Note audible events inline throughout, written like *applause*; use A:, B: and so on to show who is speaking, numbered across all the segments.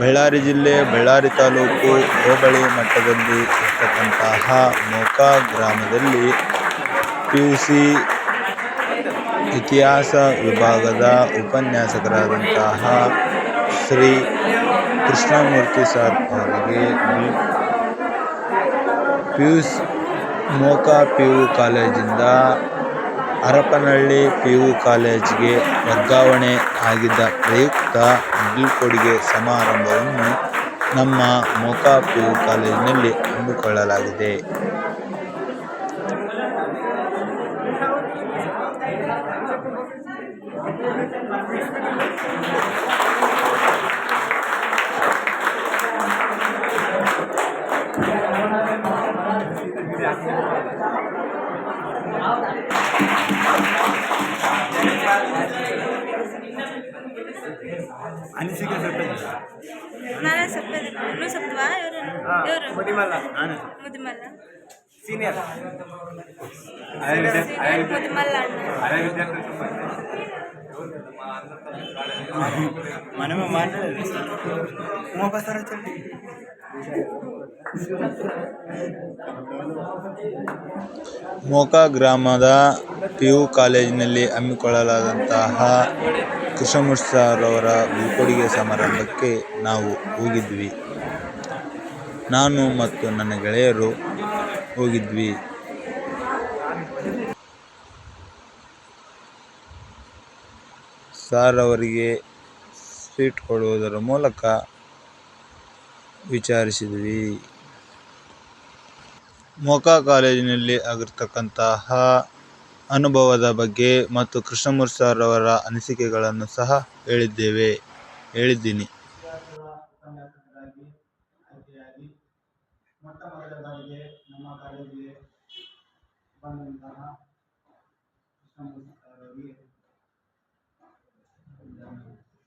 A: ಬಳ್ಳಾರಿ ಜಿಲ್ಲೆ, ಬಳ್ಳಾರಿ ತಾಲೂಕು, ಹೋಬಳಿ ಮಟ್ಟದಲ್ಲಿ ಇರ್ತಕ್ಕಂತಹ ಮೋಕಾ ಗ್ರಾಮದಲ್ಲಿ ಪಿ ಯು ಸಿ ಇತಿಹಾಸ ವಿಭಾಗದ ಉಪನ್ಯಾಸಕರಾದಂತಹ ಶ್ರೀ ಕೃಷ್ಣಮೂರ್ತಿ ಸರ್ ಅವರಿಗೆ P U C Moka P U ಕಾಲೇಜಿಂದ ಹರಪನಹಳ್ಳಿ ಪಿ ಯು ಕಾಲೇಜಿಗೆ ವರ್ಗಾವಣೆ ಆಗಿದ್ದ ಪ್ರಯುಕ್ತ ಬೀಳ್ಕೊಡುಗೆ ಸಮಾರಂಭವನ್ನು ನಮ್ಮ ಮೋಕಾ ಪಿ ಯು ಕಾಲೇಜಿನಲ್ಲಿ ಹಮ್ಮಿಕೊಳ್ಳಲಾಗಿದೆ.
B: అనిసిక చెప్పేది.
C: నానే చెప్పేది. నువ్వు చెప్తావా? ఎవరు? ఎవరు?
B: ముదిమల్ల. నానే.
C: ముదిమల్ల.
B: సీనియర్.
C: ముదిమల్ల అన్న.
B: మనమే మాట్లాడేది ఉమాపస్తారా చెప్పండి
A: ಮೋಕ ಗ್ರಾಮದ ಪಿ ಯು ಕಾಲೇಜಿನಲ್ಲಿ ಹಮ್ಮಿಕೊಳ್ಳಲಾದಂತಹ ಕೃಷ್ಣಮೂರ್ತಿ ಸರ್ ಅವರ ಬೀಳ್ಕೊಡುಗೆ ಸಮಾರಂಭಕ್ಕೆ ನಾವು ಹೋಗಿದ್ವಿ ನಾನು ಮತ್ತು ನನ್ನ ಗೆಳೆಯರು ಹೋಗಿದ್ವಿ ಸಾರ್ ಅವರಿಗೆ ಸ್ವೀಟ್ ಕೊಡುವುದರ ಮೂಲಕ ವಿಚಾರಿಸಿದ್ವಿ. ಮೋಕಾ ಕಾಲೇಜಿನಲ್ಲಿ ಆಗಿರ್ತಕ್ಕಂತಹ ಅನುಭವದ ಬಗ್ಗೆ ಮತ್ತು ಕೃಷ್ಣಮೂರ್ತಿ ಸರ್ ಅವರ ಅನಿಸಿಕೆಗಳನ್ನು ಸಹ ಹೇಳಿದ್ದೇವೆ, ಹೇಳಿದ್ದೀನಿ.
D: ಬಂದಂತಹ ಕೃಷ್ಣಮೂರ್ತಿ ಸರ್ ಅವರಿಗೆ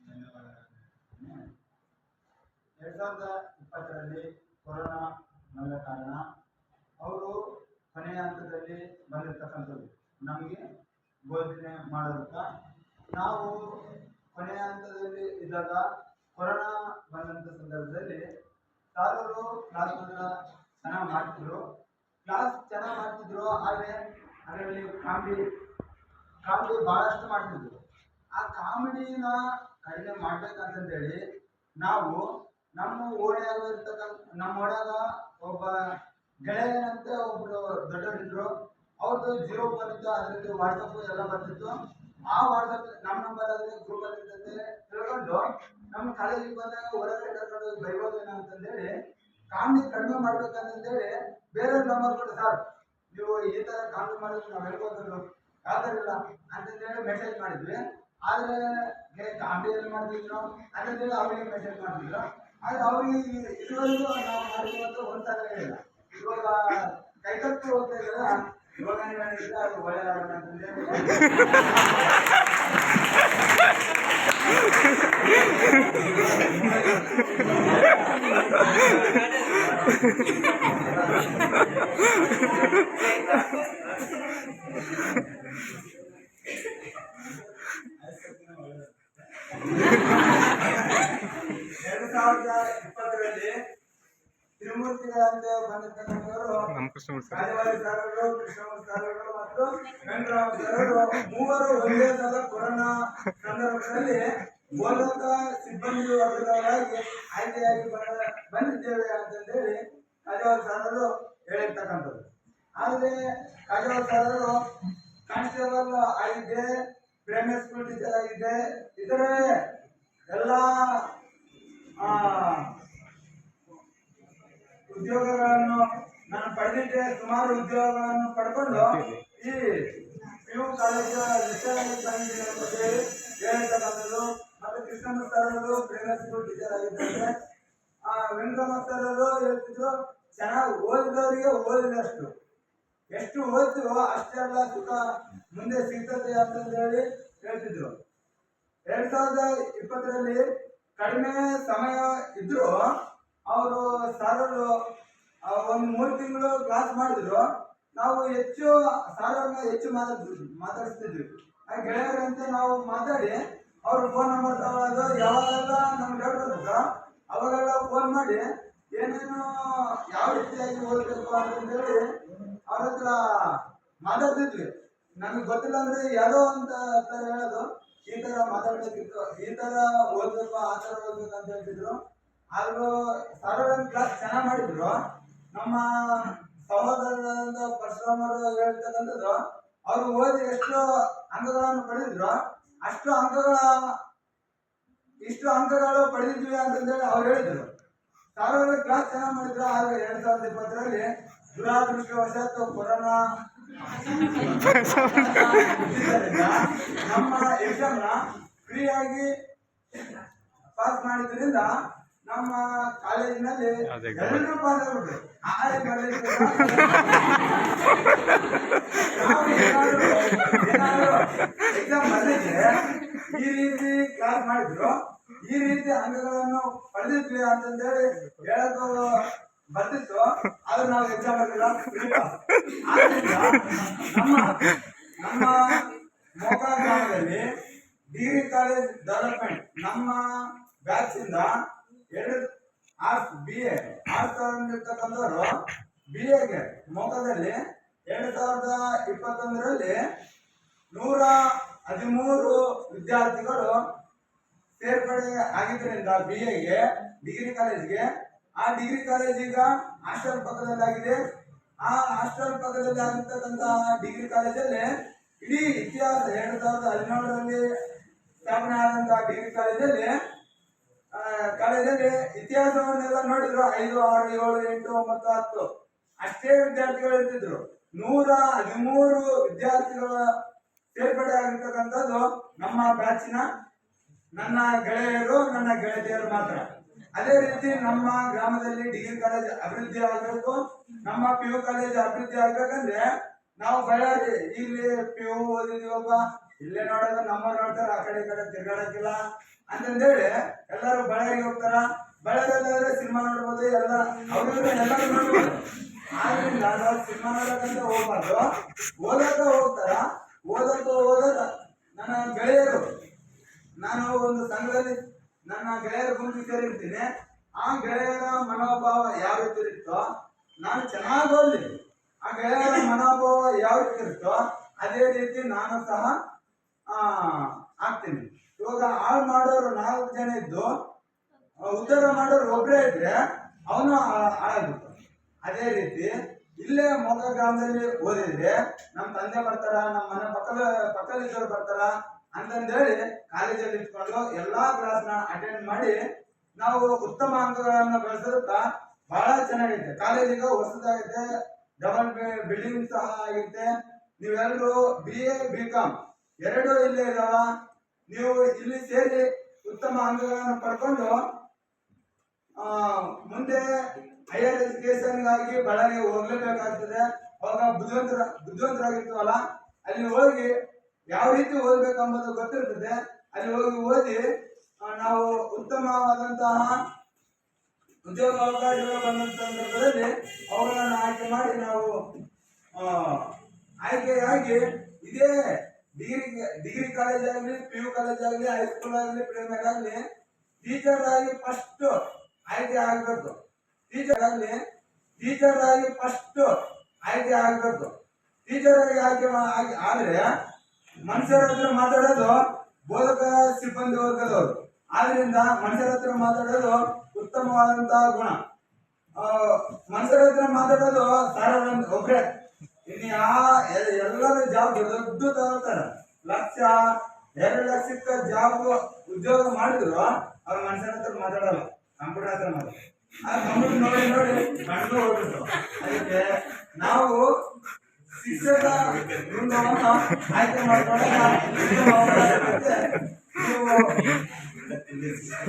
D: ಧನ್ಯವಾದಗಳನ್ನು ಎರಡು ಸಾವಿರದ ಇಪ್ಪತ್ತರಲ್ಲಿ ಕೊರೋನಾ ಬಂದ ಕಾರಣ ಅವರು ಕೊನೆಯ ಹಂತದಲ್ಲಿ ಬಂದಿರತಕ್ಕಂಥದ್ದು. ನಮಗೆ ಬೋಧನೆ ಮಾಡೋದಕ್ಕೆ. ನಾವು ಕೊನೆಯ ಹಂತದಲ್ಲಿ ಇದ್ದಾಗ ಕೊರೋನಾ ಬಂದಂಥ ಸಂದರ್ಭದಲ್ಲಿ ಸಾರವರು ಕ್ಲಾಸ್ಗಳನ್ನ ಚೆನ್ನಾಗಿ ಮಾಡ್ತಿದ್ರು. ಕ್ಲಾಸ್ ಚೆನ್ನಾಗಿ ಮಾಡ್ತಿದ್ರು, ಆದರೆ ಅದರಲ್ಲಿ ಕಾಮಿಡಿ ಕಾಮಿಡಿ ಭಾಳಷ್ಟು ಮಾಡ್ತಿದ್ರು. ಆ ಕಾಮಿಡಿನ ಕಡಿಮೆ ಮಾಡ್ಬೇಕಂತಂದೇಳಿ ನಾವು ನಮ್ಮ ಓಣ್ಯಾಗ ಇರ್ತಕ್ಕಂಥ, ನಮ್ಮ ಓಣ್ಯಾಗ ಒಬ್ಬ ಗೆಳೆಯನಂತೆ ಒಬ್ರು ದೊಡ್ಡವರಿದ್ರು. ಅವ್ರದ್ದು ಜೀರೋ ಬಂದಿತ್ತು ಅದರಲ್ಲಿ ವಾಟ್ಸಪ್ ಎಲ್ಲ ಬರ್ತಿತ್ತು. ಆ ವಾಟ್ಸಪ್ ನಮ್ಮ ನಂಬರ್ ಆದ್ರೆ ಗ್ರೂಪ್ ಅಲ್ಲಿ ತಿಳ್ಕೊಂಡು ನಮ್ಮ ಕಾಲೇಜಿಗೆ ಬಂದಾಗ ಹೊರಗಡೆ ಕರ್ಕೊಂಡು ಬೈಬೋದು ಅಂತಂದೇಳಿ, ಕಾಮಿಡಿ ಕಡಿಮೆ ಮಾಡ್ಬೇಕಂತಂದೇಳಿ ಬೇರೆ ನಂಬರ್ ಕೊಟ್ಟು ಸರ್ ನೀವು ಈ ತರ ಕಾಮಿಡಿ ಮಾಡಿದ್ರೆ ನಾವು ಹೇಳ್ಬೋದು ಯಾವ್ದಾರಿಲ್ಲ ಅಂತಂದೇಳಿ ಮೆಸೇಜ್ ಮಾಡಿದ್ವಿ. ಆದ್ರೆ ಕಾಮಿ ಎಲ್ಲಿ ಮಾಡ್ತಿದ್ರು. ಅಂತಂದೇಳಿ ಅವರಿಗೆ ಮೆಸೇಜ್ ಮಾಡಿದ್ರು ಆದ್ರೆ ಅವ್ರಿಗೆ ಇದುವರೆಗೂ ನಾವು ಮಾಡಿರುವಂತ ಒಂದ್ಸಲ ಇಲ್ಲ ಇವಾಗ ಕೈಕಟ್ಟು ಹೋಗ್ತಾ ಇದ್ದಾರ. ಇವಾಗ ಹೇಳಿದ್ರೆ ಅದು ಒಳ್ಳೆಯದಾಗಲ್ಲ ಅಂತಂದೇಳಿ *laughs* ಎರಡು ಸಾವಿರದ ಇಪ್ಪತ್ತರಲ್ಲಿ ತಿರುಮೂರ್ತಿಗಳಂತೆ ಬಂದಿರ್ತಕ್ಕಂಥವರು ರಾಜವಾಡಿ ಸಾರರು ಕೃಷ್ಣಮೂರ್ತಿ ಸಾರರು ಮತ್ತು ವೆಂಕಟರಾಮ ಸಾರರು ಮೂವರು ಒಂದೇ ಸಲ ಕೊರೋನಾ ಸಂದರ್ಭದಲ್ಲಿ ಬೋಧಕ ಸಿಬ್ಬಂದಿ ವರ್ಗದವರಾಗಿ ಆಯ್ಕೆಯಾಗಿ ಬಂದ ಬಂದಿದ್ದೇವೆ ಅಂತಂದೇಳಿ ರಾಜವಾಡಿ ಸಾರರು ಹೇಳಿರ್ತಕ್ಕಂಥದ್ದು. ಆದರೆ ರಾಜವಾಡಿ ಸಾರರು ಕಾನ್ಸ್ಟೇಬಲ್ ಆಗಿದೆ ಪ್ರೈಮರಿ ಸ್ಕೂಲ್ ಟೀಚರ್ ಆಗಿದೆ ಇತರೆ ಎಲ್ಲ ಆ, ಉದ್ಯೋಗಗಳನ್ನು ನಾನು ಪಡೆದಿದ್ದೆ ಸುಮಾರು ಉದ್ಯೋಗಗಳನ್ನು ಪಡ್ಕೊಂಡು ಈ ಯು ಕಾಲೇಜು ಹೇಳಿ ಹೇಳಿರ್ತಕ್ಕಂಥದ್ದು ಮತ್ತು ಕೃಷ್ಣಮ್ಮ ಸರ್ ಅವರು ಪ್ರೈಮರಿ ಸ್ಕೂಲ್ ಟೀಚರ್ ಆಗಿದ್ದಾರೆ. ಆ ವೆಂಕಟಮ್ಮ ಸರ್ ಹೇಳ್ತಿದ್ರು ಚೆನ್ನಾಗಿ ಓದಿದವರಿಗೆ ಓದಿದಷ್ಟು. ಎಷ್ಟು ಓದ್ತೀವೋ ಅಷ್ಟೆಲ್ಲ ಸುಖ ಮುಂದೆ ಸಿಗ್ತದೆ ಅಂತ ಹೇಳಿ ಹೇಳ್ತಿದ್ರು. ಎರಡ್ ಸಾವಿರದ ಇಪ್ಪತ್ತರಲ್ಲಿ ಕಡಿಮೆ ಸಮಯ ಇದ್ರು ಅವರು ಸಾರರು ಒಂದು ಮೂರು ತಿಂಗಳು ಕ್ಲಾಸ್ ಮಾಡಿದ್ರು, ನಾವು ಹೆಚ್ಚು ಸಾರವ್ರನ್ನ ಹೆಚ್ಚು ಮಾತಾಡ್ತಿದ್ವಿ ಮಾತಾಡಿಸ್ತಿದ್ವಿ. ಆ ಗೆಳೆಯರಂತೆ ನಾವು ಮಾತಾಡಿ, ಅವ್ರ ಫೋನ್ ನಂಬರ್ ತಗೊಳ್ಳೋದು ಯಾವಾಗೆಲ್ಲ ನಮ್ಗೆ ಬರುತ್ತೋ ಅವಾಗೆಲ್ಲ ಫೋನ್ ಮಾಡಿ, ಏನೇನು ಯಾವ ರೀತಿಯಾಗಿ ಓದಬೇಕು ಅಂತಂದೇಳಿ ಅವ್ರ ಹತ್ರ ಮಾತಾಡ್ತಿದ್ವಿ. ನಮಗೆ ಗೊತ್ತಿಲ್ಲ ಅಂದ್ರೆ ಯಾವುದೋ ಅಂತ ಹೇಳೋದು. ಈ ತರ ಮಾತಾಡ್ಬೇಕಿತ್ತು ಈ ತರ ಓದ್ಬೇಕು ಅಂತ ಹೇಳ್ತಿದ್ರು. ಆದ್ರೂ ಸಾವಿರ ಕ್ಲಾಸ್ ಚೆನ್ನಾಗಿ ಮಾಡಿದ್ರು. ನಮ್ಮ ಸಹೋದರರಾದ ಪರಶುರಾಮರು ಹೇಳ್ತಕ್ಕಂಥದ್ದು, ಅವರು ಓದಿ ಎಷ್ಟು ಅಂಕಗಳನ್ನು ಪಡೆದಿದ್ರು. ಅಷ್ಟು ಅಂಕಗಳ, ಇಷ್ಟು ಅಂಕಗಳು ಪಡೆದಿದ್ವಿ ಅಂತಂದೇಳಿ ಅವ್ರು ಹೇಳಿದ್ರು. ಸಾವಿರ ಕ್ಲಾಸ್ ಚೆನ್ನಾಗಿ ಮಾಡಿದ್ರು. ಆದ್ರೆ ಎರಡ್ ಸಾವಿರದ ಇಪ್ಪತ್ತರಲ್ಲಿ ದುರಾದೃಷ್ಟವಶಾತ್ ಕೊರೋನಾ ನಮ್ಮ ಎಕ್ಸಾಮ್ನ ಫ್ರೀ ಆಗಿ ಪಾಸ್ ಮಾಡಿದ್ರಿಂದ ನಮ್ಮ ಕಾಲೇಜಿನಲ್ಲಿ ಎಲ್ಲರೂ ಪಾಸ್ ಆಗ್ಬಿಟ್ರು ಆರೆ ಎಕ್ಸಾಮ್ ಬಂದಿದ್ರೆ ಈ ರೀತಿ ಕ್ಲಾಸ್ ಮಾಡಿದ್ರು. ಈ ರೀತಿ ಅಂಗಗಳನ್ನು ಪಡೆದಿದ್ವಿ ಅಂತಂದೇಳಿ ಹೇಳಕ್ ಬರ್ತಿತ್ತು ಆದ್ರೆ ನಾವು ಎಕ್ಸಾಮ್ ಬರ್ತಿಲ್ಲ ನಮ್ಮ ನಮ್ಮ ಮೋಕಾ ಗ್ರಾಮದಲ್ಲಿ ಡಿಗ್ರಿ ಕಾಲೇಜ್ ಡೆವಲಪ್ಮೆಂಟ್ ನಮ್ಮ ಬ್ಯಾಚ್ ಇಂದ ಎರಡು ಆರ್ಟ್ಸ್ ಬಿ ಎ ಆರ್ಟ್ಸ್ ತಗೊಂಡಿರ್ತಕ್ಕಂಥವ್ರು ಬಿ ಎಗೆ ಮೋಕದಲ್ಲಿ ಎರಡು ಸಾವಿರದ ಇಪ್ಪತ್ತೊಂದರಲ್ಲಿ ನೂರ ಹದಿಮೂರು ವಿದ್ಯಾರ್ಥಿಗಳು ಸೇರ್ಪಡೆ ಆಗಿದ್ದರಿಂದ ಬಿ ಎಗೆ ಡಿಗ್ರಿ ಕಾಲೇಜ್ಗೆ ಆ ಡಿಗ್ರಿ ಕಾಲೇಜ್ ಈಗ ಹಾಸ್ಟೆಲ್ ಪಕ್ಕದಲ್ಲಾಗಿದೆ. ಆ ಹಾಸ್ಟೆಲ್ ಪಕ್ಕದಲ್ಲಿ ಆಗಿರ್ತಕ್ಕಂತಹ ಡಿಗ್ರಿ ಕಾಲೇಜಲ್ಲಿ ಇಡೀ ಇತಿಹಾಸ ಎರಡು ಸಾವಿರದ ಹದಿನೇಳರಲ್ಲಿ ಸ್ಥಾಪನೆ ಆದಂತಹ ಡಿಗ್ರಿ ಕಾಲೇಜಲ್ಲಿ ಕಾಲೇಜಲ್ಲಿ ಇತಿಹಾಸವನ್ನೆಲ್ಲ ನೋಡಿದ್ರು. ಐದು, ಆರು, ಏಳು, ಎಂಟು, ಒಂಬತ್ತು, ಹತ್ತು. ಅಷ್ಟೇ ವಿದ್ಯಾರ್ಥಿಗಳು ಇರ್ತಿದ್ರು. ನೂರ ಹದಿಮೂರು ವಿದ್ಯಾರ್ಥಿಗಳ ಸೇರ್ಪಡೆ ಆಗಿರ್ತಕ್ಕಂಥದ್ದು ನಮ್ಮ ಬ್ಯಾಚಿನ ನನ್ನ ಗೆಳೆಯರು, ನನ್ನ ಗೆಳತಿಯರು ಮಾತ್ರ. ಅದೇ ರೀತಿ ನಮ್ಮ ಗ್ರಾಮದಲ್ಲಿ ಡಿಗ್ರಿ ಕಾಲೇಜ್ ಅಭಿವೃದ್ಧಿ ಆಗಬೇಕು, ನಮ್ಮ ಪಿ ಯು ಕಾಲೇಜ್ ಅಭಿವೃದ್ಧಿ ಆಗ್ಬೇಕಂದ್ರೆ ನಾವು ಬಳ್ಳಾರಿ, ಇಲ್ಲಿ ಪಿ ಯು ಓದಿದೀವಪ್ಪ ಇಲ್ಲೇ ನೋಡೋದು ನಮ್ಮ ನೋಡ್ತಾರೆ ಆ ಕಡೆ ಕಡೆ ತಿರ್ಗಾಡಕ್ಕಿಲ್ಲ ಅಂತಂದೇಳಿ ಎಲ್ಲರೂ ಬಳ್ಳಾರಿಗೆ ಹೋಗ್ತಾರ. ಬಳ್ಳಾರಿಯಲ್ಲಾದ್ರೆ ಸಿನಿಮಾ ನೋಡ್ಬೋದು, ಎಲ್ಲ ಅವ್ರಿವ್ರು ಎಲ್ಲರೂ ಆದ್ರಿಂದ ನಾವು ಸಿನಿಮಾ ನೋಡಕ್ಕಂತ ಹೋಗ್ಬಾರ್ದು. ಓದಕ್ಕ ಹೋಗ್ತಾರ ಓದಕ್ಕ ಹೋದಾಗ ನನ್ನ ಗೆಳೆಯರು, ನಾನು ಒಂದು ಸಂಘದಲ್ಲಿ ನನ್ನ ಗೆಳೆಯರ ಗುಂಪು ಸೇರಿರ್ತೀನಿ. ಆ ಗೆಳೆಯರ ಮನೋಭಾವ ಯಾವ ರೀತಿ ಇರುತ್ತೋ, ನಾನು ಚೆನ್ನಾಗಿ ಓದಲಿ. ಆ ಗೆಳೆಯರ ಮನೋಭಾವ ಯಾವ ರೀತಿ ಇರುತ್ತೋ, ಅದೇ ರೀತಿ ನಾನು ಸಹ ಆಗ್ತೀನಿ. ಇವಾಗ ಹಾಳು ಮಾಡೋರು ನಾಲ್ಕು ಜನ ಇದ್ದು, ಉದ್ಧಾರ ಮಾಡೋರು ಒಬ್ಬರೇ ಇದ್ರೆ ಅವನು ಹಾಳಾಗುತ್ತೆ ಅದೇ ರೀತಿ ಇಲ್ಲೇ ಮೊಗ ಗ್ರಾಮದಲ್ಲಿ ಓದಿದ್ರೆ ನಮ್ಮ ತಂದೆ ಬರ್ತಾರ, ನಮ್ಮ ಮನೆ ಪಕ್ಕದ, ಪಕ್ಕದಲ್ಲಿದ್ದವ್ರು ಬರ್ತಾರ ಅಂತಂದೇಳಿ ಕಾಲೇಜಲ್ಲಿ ಇಟ್ಕೊಂಡು ಎಲ್ಲಾ ಕ್ಲಾಸ್ನ ಅಟೆಂಡ್ ಮಾಡಿ ನಾವು ಉತ್ತಮ ಅಂಕಗಳನ್ನ ಗಳಿಸೋದಕ್ಕ ಬಹಳ ಚೆನ್ನಾಗೈತೆ. ಕಾಲೇಜಿಗೆ ಹೊಸದಾಗೈತೆ ಡಬಲ್ ಬಿಲ್ಡಿಂಗ್ ಸಹ ಆಗೈತೆ. ನೀವೆಲ್ಲರೂ ಬಿ ಎ ಬಿ ಕಾಮ್ ಎರಡು ಇಲ್ಲೇ ಇದಾವ. ನೀವು ಇಲ್ಲಿ ಸೇರಿ ಉತ್ತಮ ಅಂಕಗಳನ್ನು ಪಡ್ಕೊಂಡು ಮುಂದೆ ಹೈಯರ್ ಎಜುಕೇಶನ್ಗಾಗಿ ಬಳ್ಳಾರಿಗೆ ಹೋಗ್ಲೇಬೇಕಾಗ್ತದೆ. ಅವಾಗ ಬುದ್ಧಿವಂತರ, ಬುದ್ಧಿವಂತರಾಗಿರ್ತೀವಲ್ಲ, ಅಲ್ಲಿ ಹೋಗಿ ಯಾವ ರೀತಿ ಓದಬೇಕಂಬುದು ಗೊತ್ತಿರ್ತದೆ. ಅಲ್ಲಿ ಹೋಗಿ ಓದಿ ನಾವು ಉತ್ತಮವಾದಂತಹ ಉದ್ಯೋಗ ಅವಕಾಶಗಳು ಬಂದಂತ ಸಂದರ್ಭದಲ್ಲಿ ಅವುಗಳನ್ನು ಆಯ್ಕೆ ಮಾಡಿ ನಾವು ಆಯ್ಕೆಯಾಗಿ ಇದೇ ಡಿಗ್ರಿ ಡಿಗ್ರಿ ಕಾಲೇಜ್ ಆಗಲಿ ಪಿ ಯು ಕಾಲೇಜ್ ಆಗಲಿ ಹೈಸ್ಕೂಲ್ ಆಗಲಿ ಪ್ರೈಮರಿ ಆಗಲಿ ಟೀಚರ್ ಆಗಿ ಫಸ್ಟ್ ಆಯ್ಕೆ ಆಗಬೇಕು ಟೀಚರ್ ಆಗಲಿ ಟೀಚರ್ ಆಗಿ ಫಸ್ಟ್ ಆಯ್ಕೆ ಆಗಬೇಕು ಟೀಚರ್ ಆಗಿ ಆಯ್ಕೆ ಆದ್ರೆ ಮನುಷ್ಯರ ಹತ್ರ ಮಾತಾಡೋದು ಬೋಧಕ ಸಿಬ್ಬಂದಿ ವರ್ಗದವರು. ಆದ್ರಿಂದ ಮನುಷ್ಯರ ಹತ್ರ ಮಾತಾಡೋದು ಉತ್ತಮವಾದಂತಹ ಗುಣ. ಮನುಷ್ಯರ ಹತ್ರ ಮಾತಾಡೋದು ಸಾರ ಒಬ್ಬರೇ ಇನ್ನು ಯಾ ಎಲ್ಲರೂ ಜಾಬ್ ದೊಡ್ಡ ತಗೋತಾರ ಲಕ್ಷ, ಎರಡು ಲಕ್ಷಕ್ಕ ಜಾಬ್ ಉದ್ಯೋಗ ಮಾಡಿದ್ರು, ಅವ್ರ ಮನುಷ್ಯರ ಹತ್ರ ಮಾತಾಡಲ್ಲ. ಕಂಪ್ಯೂಟರ್ ಹತ್ರ ಮಾತಾಡ ಆ ಕಂಪ್ಯೂಟರ್ ನೋಡಿ ನೋಡಿ ಕಣ್ಣು ಹೋಗ್ಬಿಟ್ಟು ಅದಕ್ಕೆ ನಾವು ಶಿಕ್ಷಕ ವೃಂದವನ್ನು ಆಯ್ಕೆ ಉತ್ತಮವಾಗಿರುತ್ತೆ.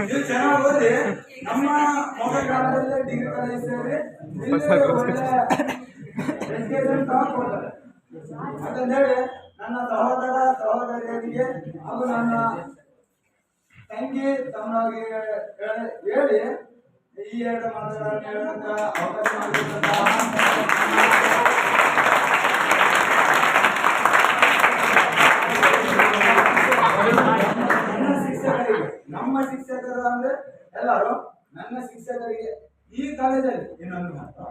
D: ನೀವು ಚೆನ್ನಾಗಿ ಓದಿ ನಮ್ಮ ಗ್ರಾಮದಲ್ಲಿ ಡಿಗ್ರಿ ಕಾಲೇಜ್ ಸೇರಿ ಎಜುಕೇಶನ್ ಸಹ ಅಂತಂದೇಳಿ ನನ್ನ ಸಹೋದರ ಸಹೋದರಿಯರಿಗೆ ಹಾಗೂ ನನ್ನ ತಂಗಿ ತಮ್ಮನಿಗೆ ಹೇಳಿ- ಈ ಎರಡು ಮಾತುಗಳನ್ನು ಹೇಳಕ ಅವಕಾಶ ನಮ್ಮ ಶಿಕ್ಷಕರು ಅಂದ್ರೆ ಎಲ್ಲರೂ ನನ್ನ ಶಿಕ್ಷಕರಿಗೆ ಈ ಕಾಲೇಜಲ್ಲಿ ಇನ್ನೊಂದು ಮಾತು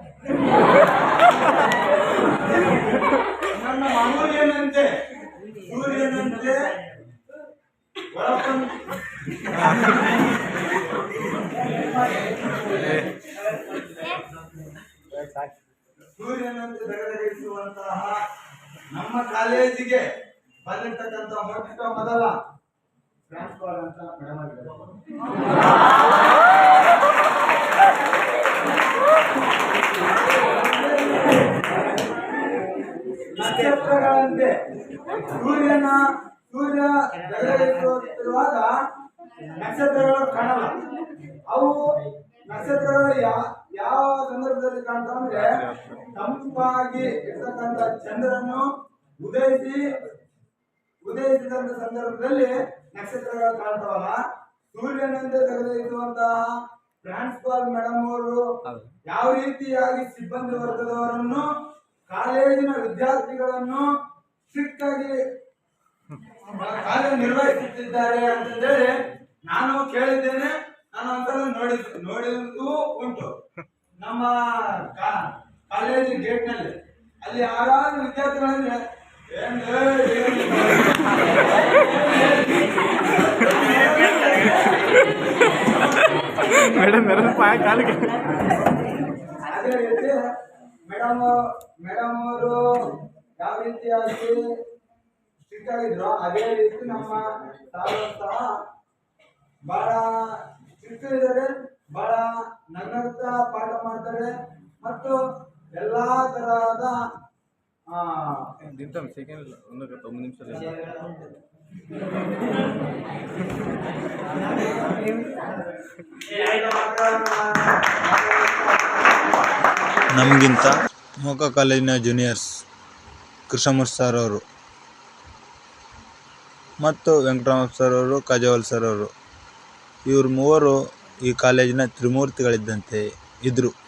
D: ನನ್ನ ಏನಂತೆ ಸೂರ್ಯನಂತೆ ಸೂರ್ಯನಂತೆ ಬೆಳಗಿಸುವಂತಹ ನಮ್ಮ ಕಾಲೇಜಿಗೆ ಬಂದಿರ್ತಕ್ಕಂಥ ಮೊಟ್ಟ ಮೊದಲ ಅಂತ ನಕ್ಷತ್ರಗಳಂತೆ ಸೂರ್ಯನ ಸೂರ್ಯ ಬೆಳಗಿಸುತ್ತಿರುವಾಗ ನಕ್ಷತ್ರಗಳು ಕಾಣಲ್ಲ. ಅವು ನಕ್ಷತ್ರಗಳು ಯಾವ ಸಂದರ್ಭದಲ್ಲಿ ಕಾಣ್ತಾವ ತಂಪಾಗಿ ಇರ್ತಕ್ಕಂಥ ಚಂದ್ರನು ಉದಯಿಸಿ ಉದಯಿಸಿದಂತ ಸಂದರ್ಭದಲ್ಲಿ ನಕ್ಷತ್ರಗಳು ಕಾಣ್ತಾವಲ್ಲ? ಸೂರ್ಯನಂತೆ ತೆಗೆದೊಯ್ಯುವಂತಹ ಪ್ರಾನ್ಸ್ಪಾಲ್ ಮೇಡಮ್ ಅವರು ಯಾವ ರೀತಿಯಾಗಿ ಸಿಬ್ಬಂದಿ ವರ್ಗದವರನ್ನು ಕಾಲೇಜಿನ ವಿದ್ಯಾರ್ಥಿಗಳನ್ನು ಸ್ಟ್ರಿಕ್ಟ್ ಆಗಿ ಕಾರ್ಯನಿರ್ವಹಿಸುತ್ತಿದ್ದಾರೆ ಅಂತಂದೇಳಿ ನಾನು ಕೇಳಿದ್ದೇನೆ. ನಾನು ಒಂದ್ಸಲ ನೋಡಿ ನೋಡಿದ್ದು ಉಂಟು. ನಮ್ಮ ಕಾಲೇಜಿನ ಗೇಟ್ನಲ್ಲಿ. ಗೇಟ್ನಲ್ಲಿ ಅಲ್ಲಿ ಯಾರಾದ್ರೂ ವಿದ್ಯಾರ್ಥಿಗಳಂದ್ರೆ ಏನ್ ಮೇಡಮ್ ಪಾಯ ರೀತಿ ಮೇಡಮ್ ಮೇಡಮ್ ಅವರು ಯಾವ ರೀತಿಯಾಗಿ ಸ್ಟ್ರಿಕ್ಟ್ ಆಗಿದ್ರು ಅದೇ ರೀತಿ ನಮ್ಮ ಸಾರು ಸಹ ಬಹಳ ಸ್ಟ್ರಿಕ್ಟ್ ಇದ್ದಾರೆ, ಬಹಳ ನಗ್ನಗ್ತಾ ಪಾಠ ಮಾಡ್ತಾರೆ. ಮತ್ತು ಎಲ್ಲಾ ತರಹದ
E: ನಿಮಿಷ
A: ನಮಗಿಂತ ಮೋಕ ಕಾಲೇಜಿನ ಜೂನಿಯರ್ಸ್ ಕೃಷ್ಣಮೂರ್ತಿ ಸರ್ ಅವರು ಮತ್ತು ವೆಂಕಟರಾಮ ಸರ್ ಅವರು ಕಾಜಾವಲ್ ಸರ್ ಅವರು. ಇವರು ಮೂವರು ಈ ಕಾಲೇಜಿನ ತ್ರಿಮೂರ್ತಿಗಳಿದ್ದಂತೆ ಇದ್ದರು